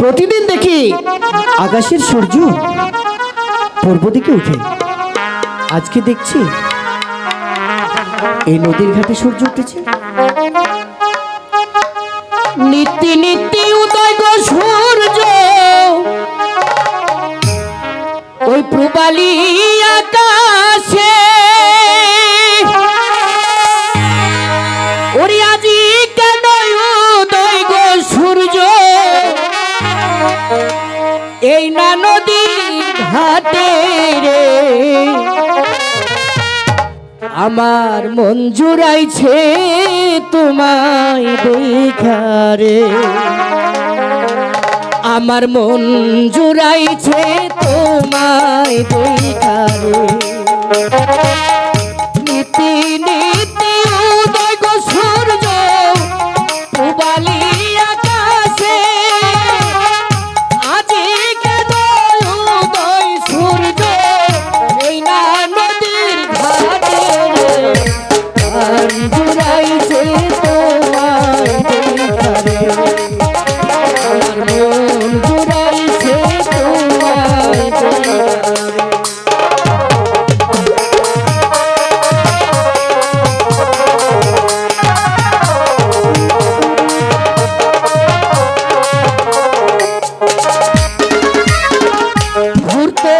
প্রতিদিন দেখি আকাশের সূর্য পূর্ব দিকে উঠে। আজকে দেখছি এই নদীর ঘাটে সূর্য উঠেছে। নিত্যি নিত্যি উদয় গো সূর্য। ওই প্রবালী আমার মন জুড়াইছে তোমায় দেখারে আমার মন জুড়াইছে তোমায় দেখারে নীতি ঘুরাইছে তোমার ঘরে আমার মন ঘুরাইছে তোমার ঘরে ঘুরতে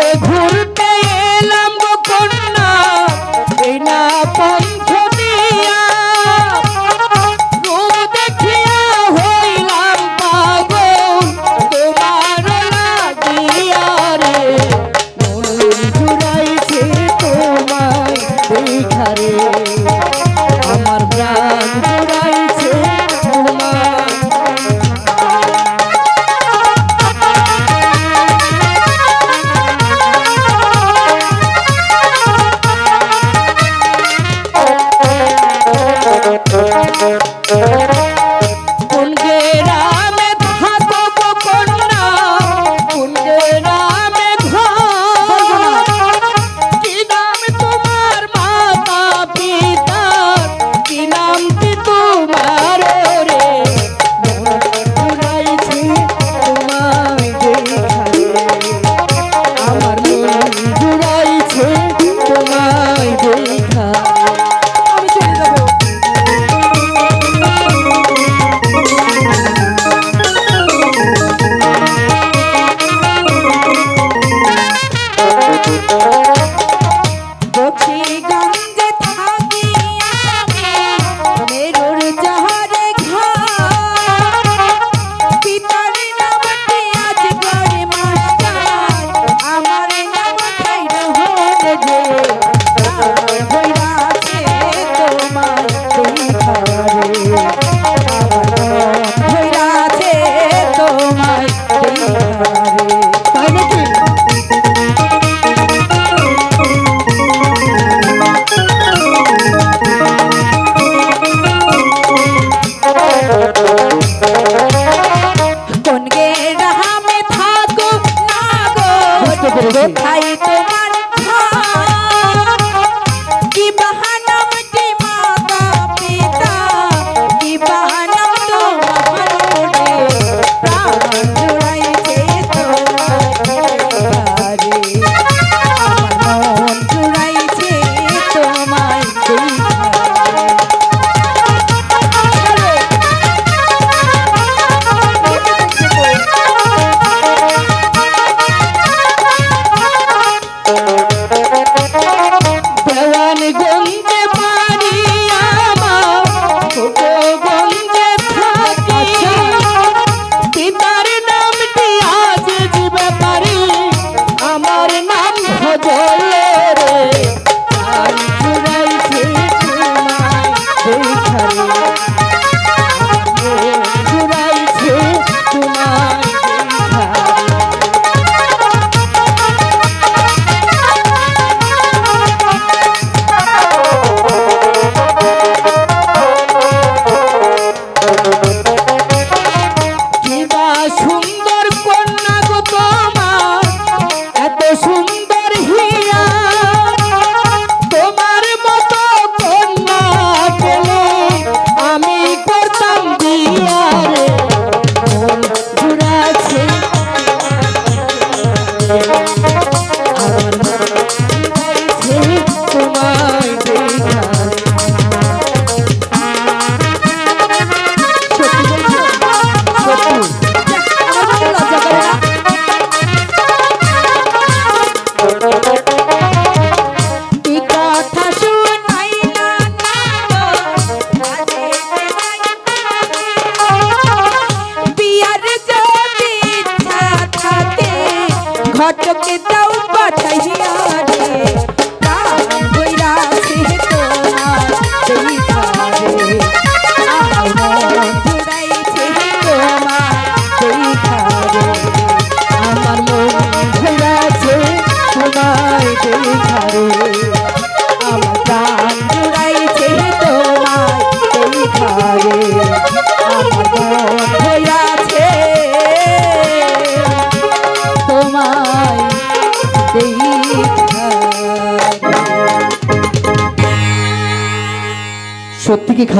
ঘটকে দাও সত্যি কি